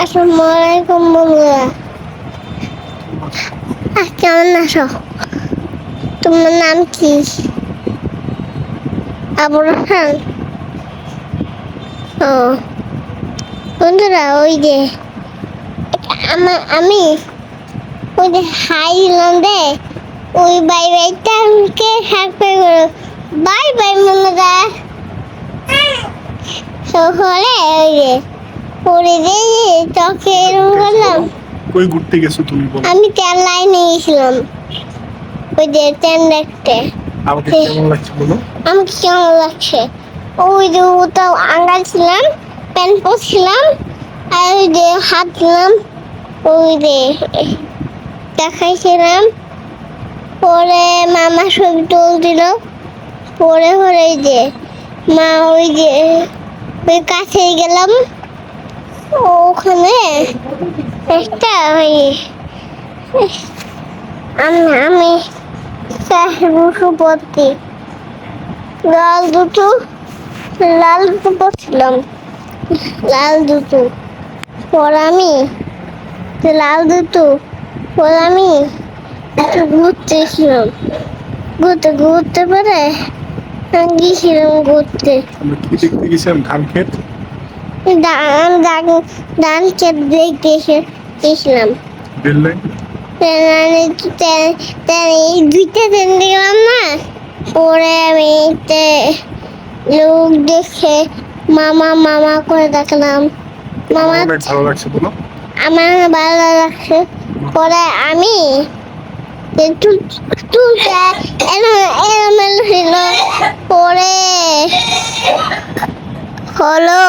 আসসালামু আলাইকুম বন্ধুরা আছো? তোমার নাম কি? ওই যে আমার আমি ওই যে হাইল্যান্ডে ওই বাই বাইটাকে থাকবে বাই বাই, বন্ধুরা। সকালে ওই যে পরে যে চকে এরকম করলাম। কই ঘুরতে গেছো তুমি বলো আমি তেল লাইনে গেছিলাম। ওই যে ট্রেন দেখতে আমাকে কেমন লাগছে বলো? আমাকে কেমন লাগছে? ওই যে ওটাও আঙ্গাল ছিলাম প্যান্ট পরছিলাম আর ওই যে হাত দিলাম ওই যে দেখাইছিলাম। পরে মামা ছবি তুল দিল পরে ওই যে মা ওই যে ওই কাছে গেলাম। ওখানে একটা ওই আমি আমি বসু পড়তি। লাল দুটো লাল দুটো পড়ছিলাম। লাল দুটো পর আমি লাল দুটো পর আমি একটু ঘুরতে ছিলাম ঘুরতে ঘুরতে পারে গিয়েছিলাম ঘুরতে। আমরা ধান ক্ষেত ক্ষেত দেখতে গেছিলাম রেল লাইন ট্রেনে ট্রেন- ট্রেন এই দুইটা ট্রেন দেখলাম না পরে আমি লোক দেখে মামা মামা করে দেখলাম। মামা ভালো লাগছে বলো। আমার ভালো লাগছে। পরে আমি একটু চুলটা এলোমেলো ছিল পরে হলো